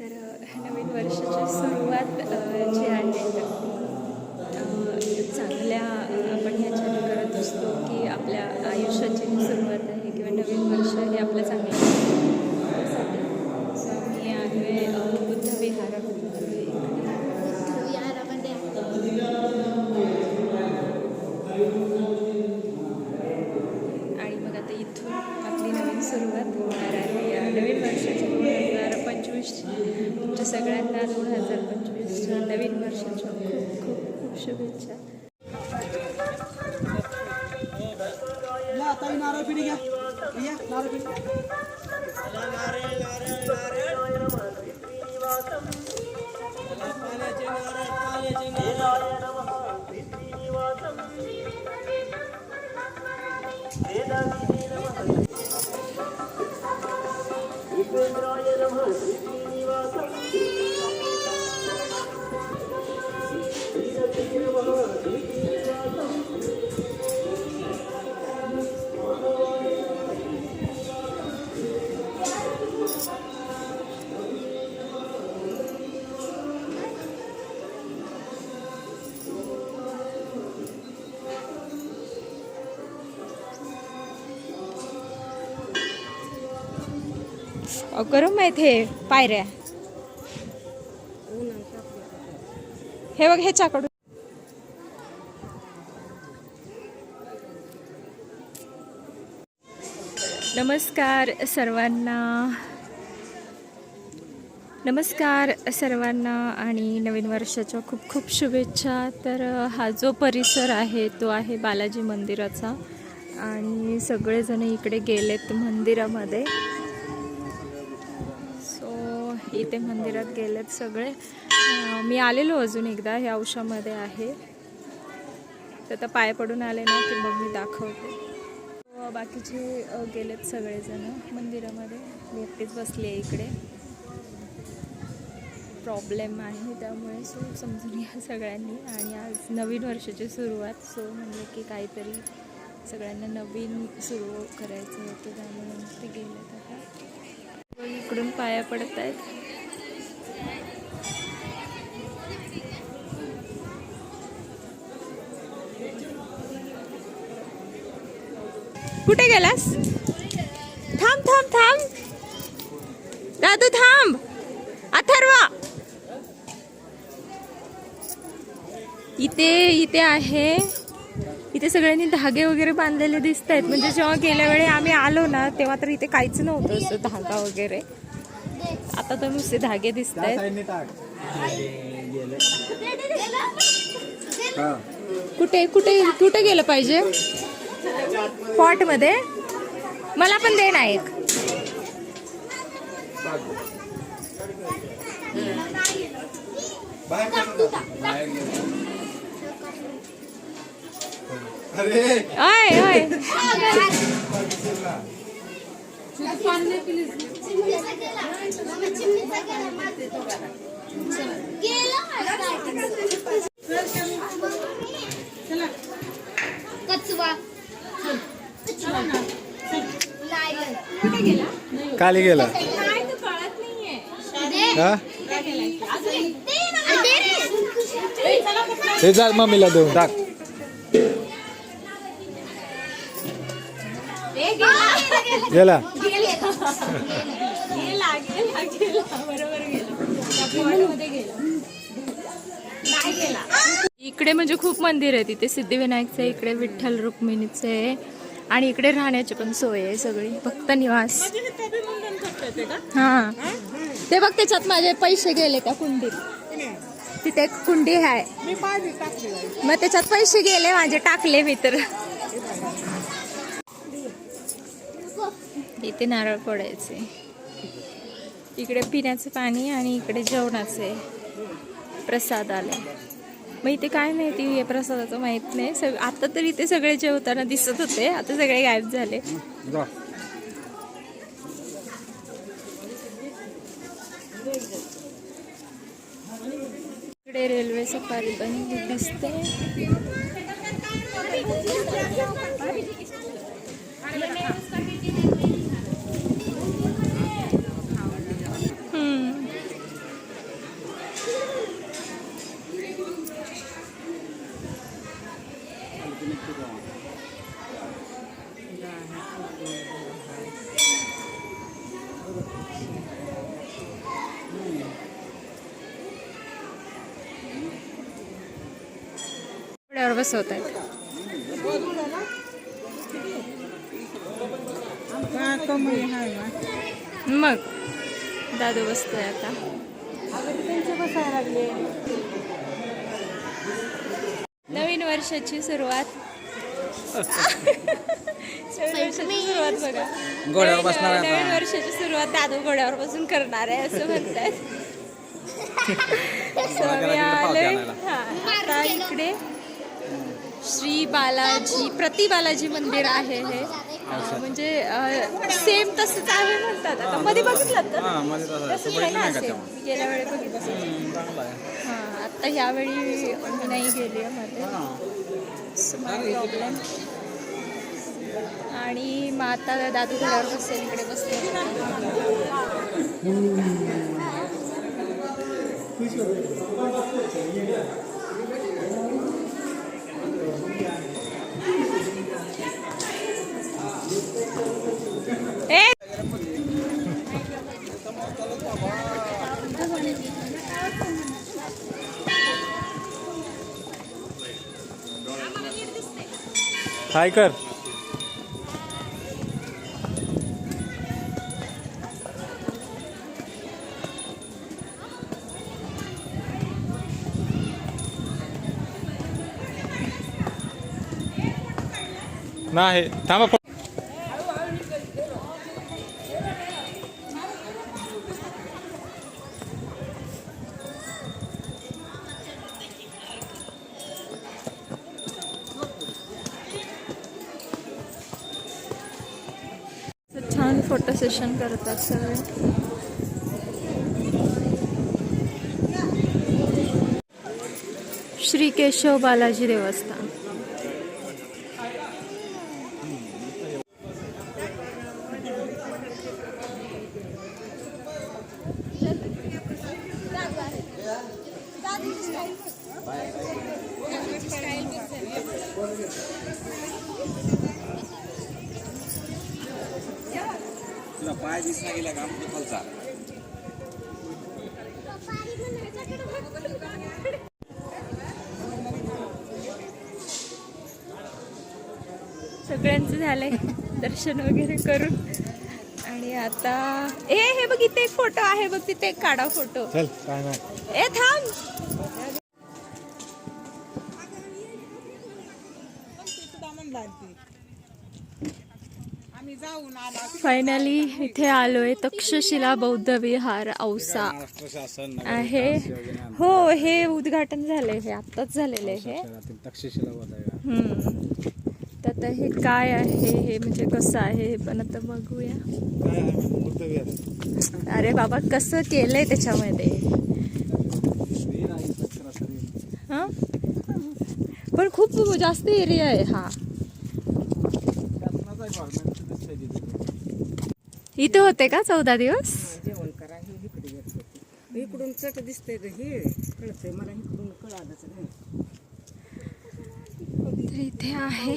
तर नवीन वर्षाची सुरुवात जी आहे चांगल्या आपण ह्याच्याने करत असतो की आपल्या आयुष्याची सुरुवात आहे किंवा नवीन वर्ष हे आपलं चांगलं सगळ्यांना दोन हजार पंचवीसच्या नवीन वर्षाच्या खूप खूप खूप शुभेच्छा या नारळ पिढी घ्या या नारळ पिढी गरम आहेत हे पायऱ्या. हे बघ ह्याच्याकडून नमस्कार सर्वांना. नमस्कार सर्वांना आणि नवीन वर्षाच्या खूप खूप शुभेच्छा. तर हा जो परिसर आहे तो आहे बालाजी मंदिराचा. आणि सगळेजण इकडे गेलेत मंदिरामध्ये. इथे मंदिरात गेलेत सगळे. मी आलेलो अजून एकदा ह्या औषामध्ये आहे. तर आता पाय पडून आले ना की मग मी दाखवते. हो, बाकीचे गेलेत सगळेजण मंदिरामध्ये. मी एकटीच बसली आहे इकडे. प्रॉब्लेम आहे त्यामुळे सो समजून घ्या सगळ्यांनी. आणि आज नवीन वर्षाची सुरुवात सो म्हणजे की काहीतरी सगळ्यांना नवीन सुरू करायचं होतं त्यामुळे ते गेलेत आता. इकडून पाया पडत आहेत कुठे गेलास? थांब थांब थांब. दादू थांब. अथर्वा. इथे इथे आहे. इथे सगळ्यांनी धागे वगैरे बांधलेले दिसत आहेत म्हणजे जेव्हा गेल्या वेळी आम्ही आलो ना तेव्हा तर इथे काहीच नव्हतं असं धागा वगैरे. आता तर नुसते धागे दिसत आहेत कुठे कुठे कुठे गेलं पाहिजे? पॉटमध्ये मला पण दे ना एक. अरे ओय ओय कचवा. खाली गेला. हा? हे जा मम्मीला देऊन टाक. गेला. इकडे म्हणजे खूप मंदिर आहे तिथे. सिद्धिविनायकचं आहे इकडे विठ्ठल रुक्मिणीचं आहे. आणि इकडे राहण्याची पण सोय आहे सगळी. फक्त निवास. हा. ते बघ त्याच्यात माझे पैसे गेले का कुंडीत तिथे एक कुंडी आहे. मग त्याच्यात पैसे गेले माझे टाकले मी तर. इथे नारळ फोडायचे. इकडे पिण्याचं पाणी आणि इकडे जेवणाचे प्रसाद आले मग इथे काय माहिती हे प्रसादाचं माहीत नाही. सग आता तर इथे सगळे जेवताना दिसत होते. आता सगळे गायब झाले. इकडे रेल्वे सफारी पण दिसते. बसवत आहेत. मग. दादू बसतोय आता. नवीन वर्षाची सुरुवात. नवीन वर्षाची सुरुवात बघा. घोड्यावर नवीन- बसणार आहे नवीन आता. वर्षाची सुरुवात दादू घोड्यावर बसून करणार आहे असं म्हणतात. आलोय हा, आता इकडे श्री बालाजी प्रति बालाजी मंदिर आहे हे. म्हणजे सेम तसंच आहे म्हणतात. आता मध्ये बघितलं तर. हा मध्ये तसं आहे. तसंच आहे बघितलं ना सेम मी गेल्या वेळी बघितलं हां आता ह्यावेळी मी नाही गेली आहे मध्ये. हा. आणि मग आता दादू घरावर बसेल इकडे बसले. हाय कर. नाही थांबा. सेशन श्री केशव बालाजी देवस्थान. सगळ्यांचं झालंय. दर्शन वगैरे करून. आणि आता ए हे बघ इथे एक फोटो आहे बघ तिथे एक काढा फोटो. चल काय नाही. ए थांब. फायनली इथे आलोय तक्षशिला बौद्ध विहार औसा. आहे. हो हे उद्घाटन झालंय हे आत्ताच झालेलं आहे. हे तक्षशिला आता हे काय आहे? हे म्हणजे कसं आहे? हे पण आता बघूया. अरे बाबा कसं केलंय त्याच्यामध्ये? हा? पण खूप जास्त एरिया आहे हा. इथे होते का चौदा दिवस? जेवण करा हे इकडे येत होते इकडून चट दिसतंय हे कळतंय मला इकडून कळालंच नाही. इथे आहे.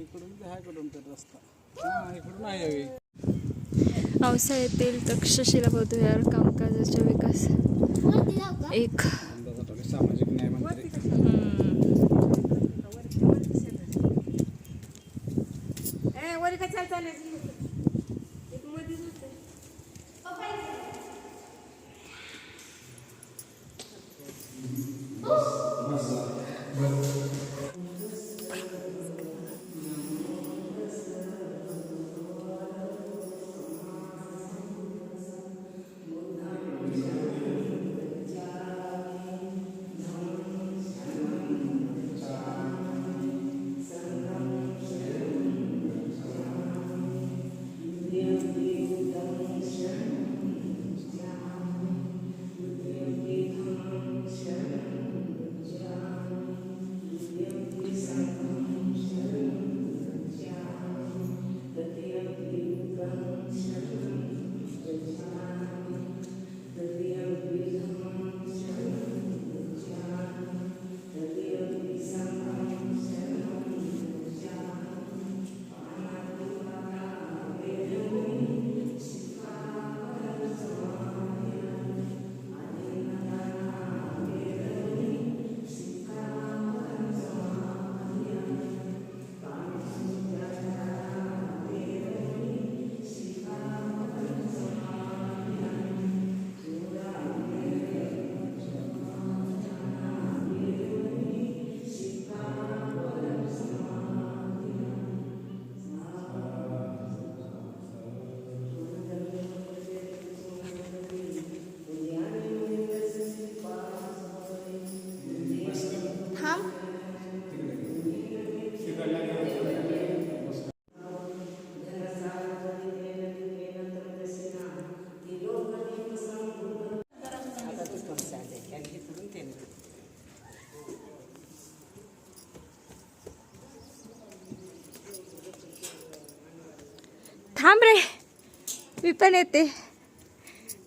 इकडून बी आहे कुठून तर रस्ता. हा इकडून आहे हवी औसा येथील तक्षशिला बौद्ध विहार कामकाजाचा विकास एक. सामाजिक न्याय मंत्री वरी का चाल पण येते.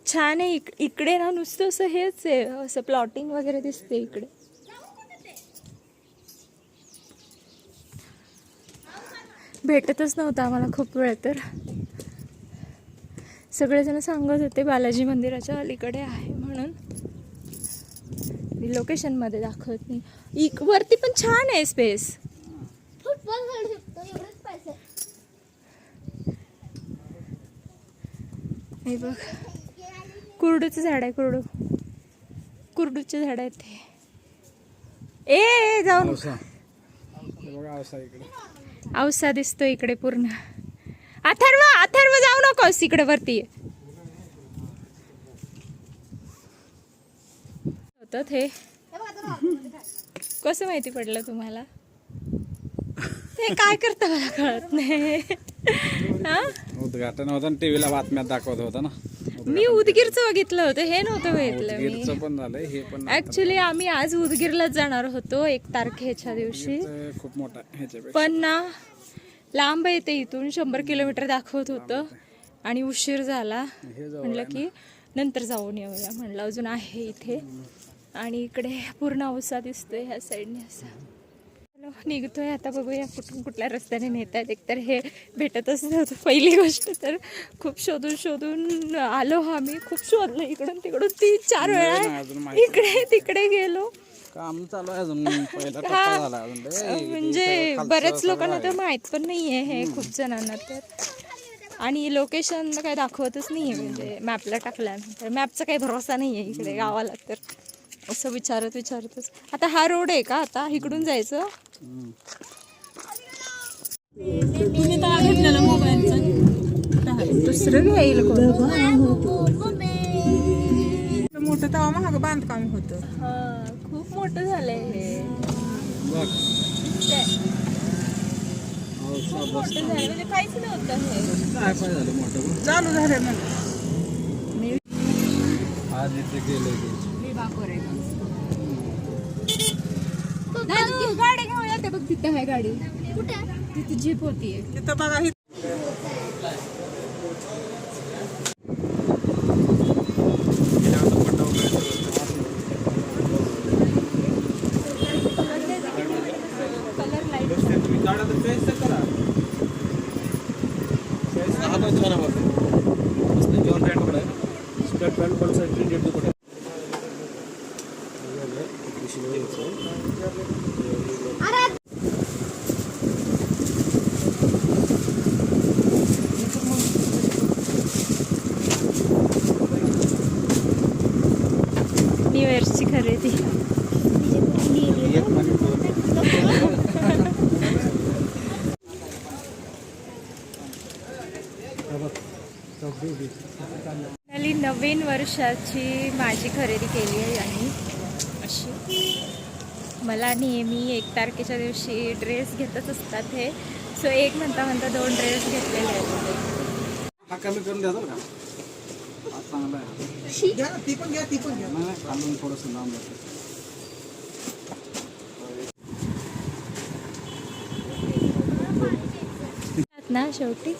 छान आहे इक इकडे ना नुसतं असं हेच आहे असं प्लॉटिंग वगैरे दिसते इकडे. भेटतच नव्हतं आम्हाला खूप वेळ तर. सगळेजण सांगत होते बालाजी मंदिराच्या अलीकडे आहे म्हणून. मी लोकेशनमध्ये दाखवत नाही. इक वरती पण छान आहे स्पेस हे बघ. कुरडूचं झाड आहे कुरडू. कुरडूचे झाड आहेत ते. ए, जाऊन. औसा. हे दिसतो इकडे पूर्ण. अथर्व अथर्व जाऊ नकोस इकडे वरती. होतं ते. कसं माहिती पडलं तुम्हाला? ते काय करता मला कळत नाही. हा? उद्घाटन होतं टीव्हीला बातम्यात दाखवत होतं ना. मी उदगीरचं बघितलं होतं हे नव्हतं बघितलं पण झालंय हे पण ऍक्च्युली आम्ही आज उदगीरलाच जाणार होतो एक तारखेच्या दिवशी. खूप मोठा आहे पण ना लांब येते इथून शंभर किलोमीटर दाखवत होतं. आणि उशीर झाला. म्हणलं की नंतर जाऊन येऊया. म्हणलं अजून आहे इथे. आणि इकडे पूर्ण औसा दिसतोय ह्या साईडने असा. निघतोय आता बघूया कुठून कुठल्या रस्त्याने नेत आहेत एकतर हे भेटतच नव्हतं पहिली गोष्ट तर खूप शोधून शोधून आलो आम्ही खूप शोधलं इकडून तिकडून. तीन चार नाही, वेळा इकडे तिकडे गेलो. काम चालू आहे अजून. म्हणजे बऱ्याच लोकांना तर आहे. माहीत पण नाहीये हे खूप जणांना तर. आणि लोकेशन काय दाखवतच नाहीये म्हणजे मॅपला टाकल्यानंतर. मॅपचा काही भरोसा नाहीये इकडे गावाला तर. असं विचारत विचारतच. आता हा रोड आहे का? आता इकडून जायचं. दुसरं घेईल कोण? मोठं तवा महाग बांधकाम होतं. हा खूप मोठं झालंय हे. बस मोठं झालं म्हणजे काहीच नव्हतं हे काय पाय झालं मोठं बघ. चालू झालं मग आज इथे गेले दादू, गाडी घेऊया ते बघ तिथे आहे गाडी. कुठे? तिथे जीप होतीये तिथं बघा ही कलर लाइट न्यू इयर्सची खरेदी फायनली नवीन वर्षाची माझी खरेदी केली आहे आणि अशी. मला नेहमी एक तारखेच्या दिवशी ड्रेस घेतच असतात हे. सो एक म्हणता म्हणता दोन ड्रेस घेतलेले आहेत. ना शेवटी.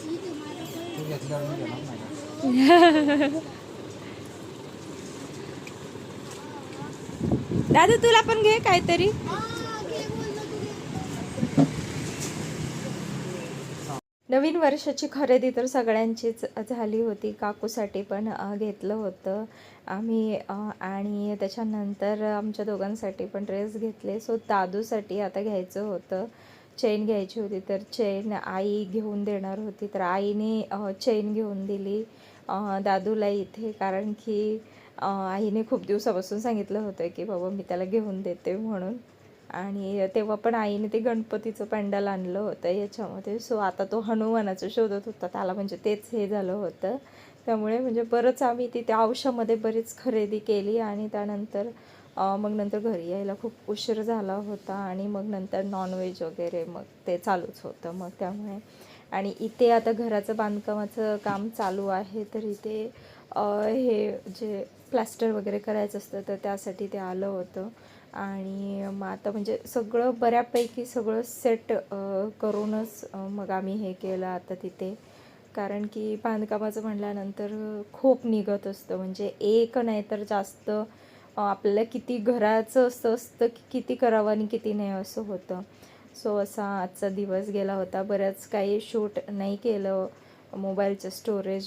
दादा तुला पण घे काहीतरी. नवीन वर्षाची खरेदी तर सगळ्यांचीच झाली होती. काकूसाठी पण घेतलं होतं. आम्ही आणि त्याच्यानंतर आमच्या दोघांसाठी पण ड्रेस घेतले. सो दादूसाठी आता घ्यायचं होतं. चेन घ्यायची होती तर चेन आई घेऊन देणार होती तर आईने चैन चेन घेऊन दिली दादूला इथे कारण की आईने खूप दिवसापासून सांगितलं होतं की बाबा मी त्याला घेऊन देते म्हणून. आणि तेव्हा पण आईने ते गणपतीचं पॅन्डल आणलं होतं याच्यामध्ये. सो आता तो हनुमानाचं शोधत होता. त्याला म्हणजे तेच हे झालं होतं. त्यामुळे म्हणजे बरंच आम्ही तिथे औषामध्ये बरीच खरेदी केली आणि त्यानंतर मग नंतर घरी यायला खूप उशीर झाला होता आणि मग नंतर नॉनव्हेज वगैरे मग ते चालूच होतं मग त्यामुळे. आणि इथे आता घराचं बांधकामाचं काम चालू आहे तर इथे हे जे प्लास्टर वगैरे करायचं असतं तर त्यासाठी ते आलं होतं. आणि मग आता म्हणजे सगळं बऱ्यापैकी सगळं सेट करूनच मग आम्ही हे केलं आता तिथे. कारण की बांधकामाचं म्हटल्यानंतर खूप निघत असतं म्हणजे एक नाही तर जास्त आपल्याला किती घराचं असं असतं की किती करावं आणि किती नाही असं होतं. सो असा आजचा दिवस गेला होता. बऱ्याच काही शूट नाही केलं. मोबाईलचं स्टोरेज